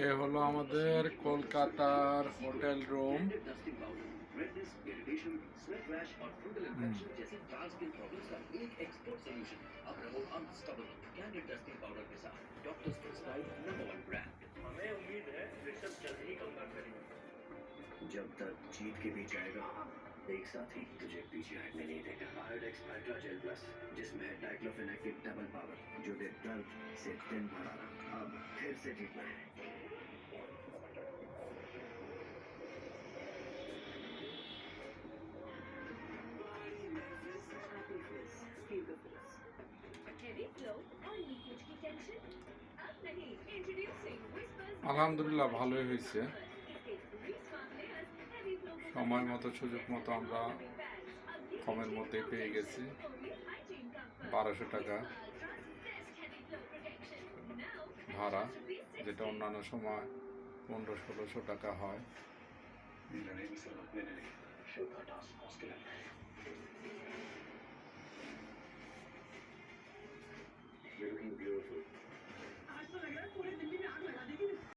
এ হলো আমাদের কলকাতার hotel room dusting powder redness irritation sweat rash और फंगल इन्फेक्शन जैसी ट्रांस स्किन प्रॉब्लम्स का एक एक्सपर्ट सॉल्यूशन अब रहो अनस्टॉपेबल कैंडिड डस्टिंग पाउडर के साथ doctors prescribe number one brand हमें उम्मीद है ऋषभ जल्द ही कमबैक करेगा जब तक जीत के बीच आएगा एक साथी तुझे पीछे हटने नहीं देगा आयोडेक्स अल्ट्रा जेल प्लस जिसमें है डाइक्लोफेनेक की डबल पावर जो दे दर्द से दिन भर आना अब फिर से जीतना है Heavy flow और लीकेज की टेंशन अब नहीं इंट्रोड्यूसिंग whispers আলহামদুলিল্লাহ ভালোই হয়েছে इसके re-smart layers heavy flow को সময় মতো সুযোগ মতো আমরা কমের মধ্যে পেয়ে গেছি। বারোশো টাকা ভাড়া যেটা অন্যান্য সময় পনেরো ষোলোশো টাকা হয়।